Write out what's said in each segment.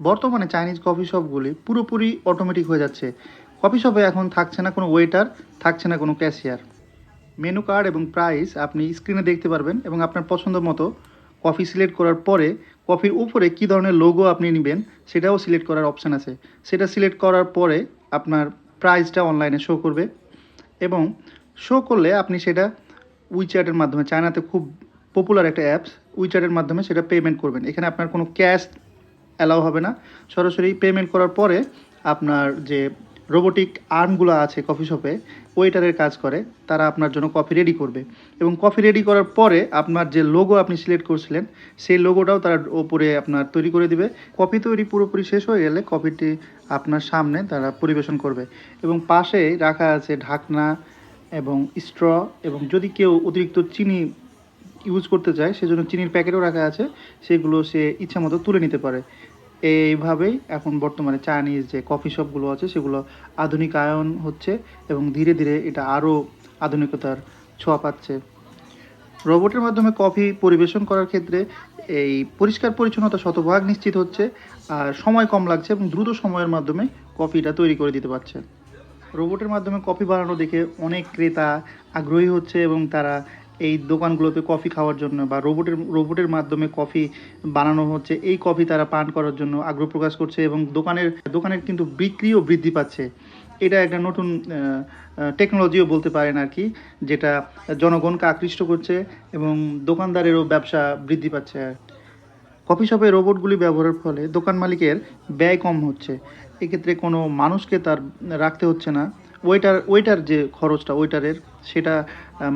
বর্তমানে Chinese coffee শপগুলি পুরোপুরি automatic হয়ে যাচ্ছে। কফি শপে এখন থাকছে না কোনো ওয়েটার থাকছে না কোনো ক্যাশিয়ার মেনু কার্ড এবং প্রাইস আপনি স্ক্রিনে দেখতে পারবেন এবং আপনার পছন্দ মতো কফি সিলেক্ট করার পরে কফির উপরে কী ধরনের লোগো আপনি নেবেন সেটাও সিলেক্ট করার অপশান আছে। সেটা সিলেক্ট করার পরে আপনার প্রাইসটা অনলাইনে শো করবে এবং শো করলে আপনি সেটা উইচ্যাটের মাধ্যমে, চায়নাতে খুব পপুলার একটা অ্যাপস উইচ্যাটের মাধ্যমে সেটা পেমেন্ট করবেন। এখানে আপনার কোনো ক্যাশ অ্যালাউ হবে না। সরাসরি পেমেন্ট করার পরে আপনার যে রোবোটিক আর্মগুলো আছে কফি শপে ওয়েটারের কাজ করে, তারা আপনার জন্য কফি রেডি করবে। এবং কফি রেডি করার পরে আপনার যে লোগো আপনি সিলেক্ট করছিলেন, সেই লোগোটাও তারা ওপরে আপনার তৈরি করে দিবে। কফি তৈরি পুরোপুরি শেষ হয়ে গেলে কফিটি আপনার সামনে তারা পরিবেশন করবে। এবং পাশে রাখা আছে ঢাকনা এবং স্ট্র এবং যদি কেউ অতিরিক্ত চিনি ইউজ করতে চায়, সেজন্য চিনির প্যাকেটও রাখা আছে, সেগুলো সে ইচ্ছা মতো তুলে নিতে পারে। এইভাবেই এখন বর্তমানে চাইনিজ যে কফি শপগুলো আছে, সেগুলো আধুনিকায়ন হচ্ছে এবং ধীরে ধীরে এটা আরও আধুনিকতার ছোঁয়া পাচ্ছে। রোবটের মাধ্যমে কফি পরিবেশন করার ক্ষেত্রে এই পরিষ্কার পরিচ্ছন্নতা শতভাগ নিশ্চিত হচ্ছে, আর সময় কম লাগছে এবং দ্রুত সময়ের মাধ্যমে কফিটা তৈরি করে দিতে পারছে। রোবটের মাধ্যমে কফি বানানো দেখে অনেক ক্রেতা আগ্রহী হচ্ছে এবং তারা এই দোকানগুলোতে কফি খাওয়ার জন্য বা রোবটের রোবটের মাধ্যমে কফি বানানো হচ্ছে, এই কফি তারা পান করার জন্য আগ্রহ প্রকাশ করছে এবং দোকানের দোকানের কিন্তু বিক্রিও বৃদ্ধি পাচ্ছে। এটা একটা নতুন টেকনোলজিও বলতে পারেন আর কি, যেটা জনগণকে আকৃষ্ট করছে এবং দোকানদারেরও ব্যবসা বৃদ্ধি পাচ্ছে কফি শপে রোবটগুলি ব্যবহারের ফলে দোকান মালিকের ব্যয় কম হচ্ছে। এক্ষেত্রে কোনো মানুষকে তার রাখতে হচ্ছে না। ওয়েটার ওয়েটার যে খরচটা ওয়েটারের সেটা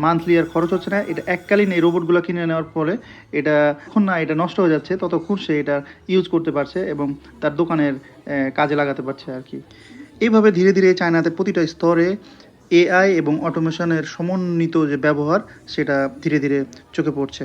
মান্থলি আর খরচ হচ্ছে না। এটা এককালীন এই রোবটগুলো কিনে নেওয়ার ফলে এটা যখন না, এটা নষ্ট হয়ে যাচ্ছে। ততক্ষণ সে এটা ইউজ করতে পারছে এবং তার দোকানের কাজে লাগাতে পারছে আর কি। এইভাবে ধীরে ধীরে চায়নাতে প্রতিটা স্তরে এআই এবং অটোমেশনের সমন্বিত যে ব্যবহার, সেটা ধীরে ধীরে চোখে পড়ছে।